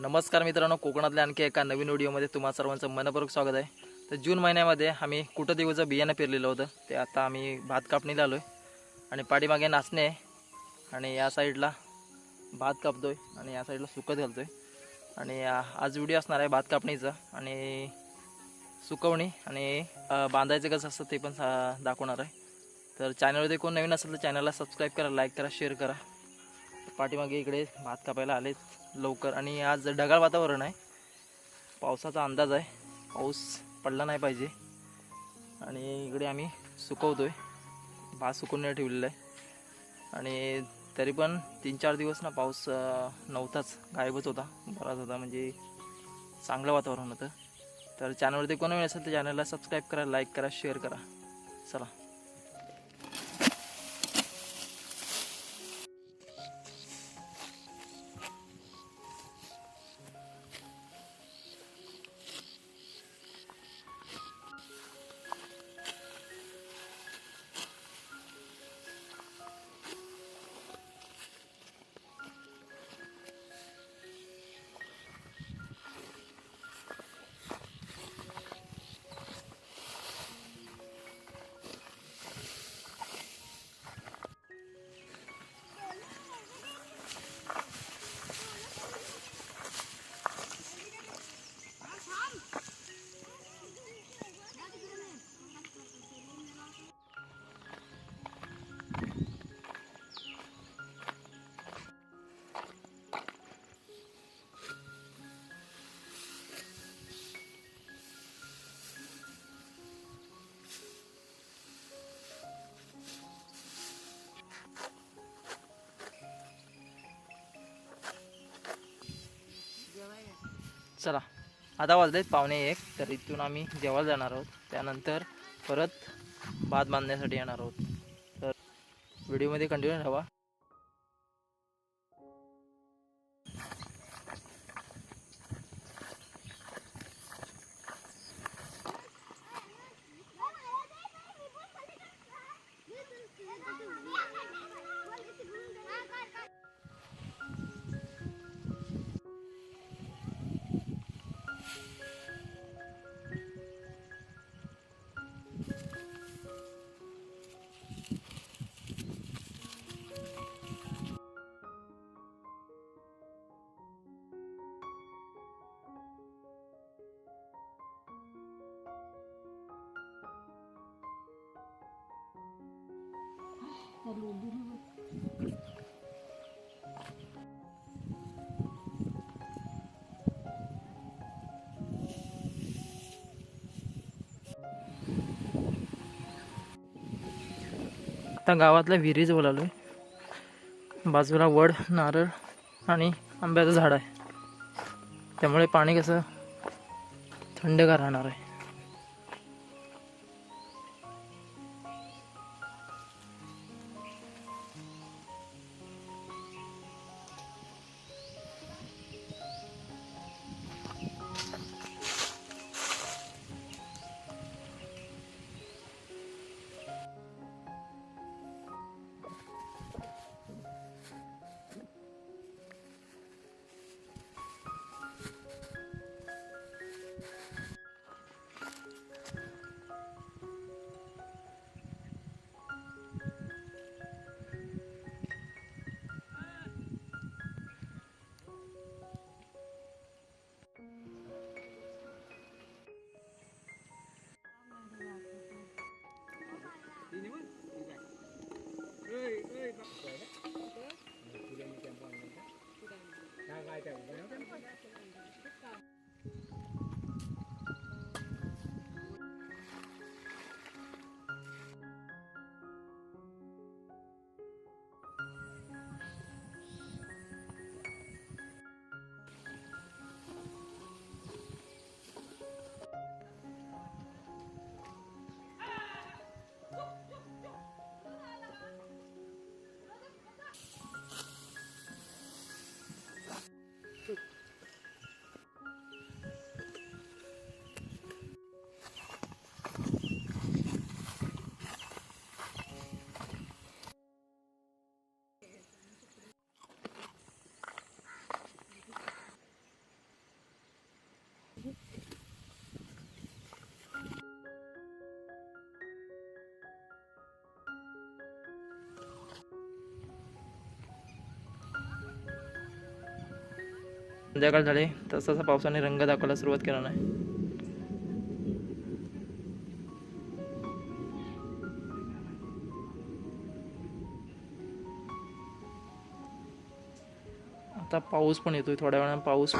नमस्कार मित्रांनो कोकणातल्या आणखी एका नवीन व्हिडिओमध्ये तुम्हा सर्वांचं मनपूर्वक स्वागत आहे. तर जून महिन्यामध्ये आम्ही कुठं देऊचं बियाणं पेरलेलं होतं. ते आता आम्ही भात कापणीला आलो आहे आणि पाठीमागे नाचणे आहे. आणि या साईडला भात कापतो आहे आणि या साईडला सुकत घालतो आहे आणि आज व्हिडिओ असणार आहे भात कापणीचा आणि सुकवणी आणि बांधायचं कसं असतं ते पण सा- दाखवणार आहे. तर चॅनलवर कोण नवीन असेल तर चॅनलला सबस्क्राईब करा लाईक करा शेअर करा. पाठीमागे इकडे भात कापायला आले लवकर. आणि आज ढगाळ वातावरण आहे. पावसाचा अंदाज आहे. पाऊस पडला नाही पाहिजे. आणि इकडे आम्ही सुकवतो आहे भात सुकवून ठेवलेला आहे. आणि तरी पण तीन चार दिवस ना पाऊस नव्हताच. गायबच होता. बराच होता. म्हणजे चांगलं वातावरण होतं. तर चॅनलवरती कोणी वेळ असेल तर चॅनलला सबस्क्राईब करा लाईक करा शेअर करा. चला. चला. आता वाजलेत पावणे एक तर इथून आम्ही जेवायला जाणार आहोत. त्यानंतर परत भात बांधण्यासाठी येणार आहोत. तर व्हिडिओमध्ये कंटिन्यू राहा आता गावातल्या विहिरीच बोलालो आहे बाजूला वड नारळ आणि आंब्याचं झाड आहे. त्यामुळे पाणी कसं थंडगार राहणार आहे. संध्याकाळ झाली तसा पावसाने रंग दाखवायला सुरुवात केला नाही. आता पाऊस पण येतोय थोड्या वेळानं पाऊस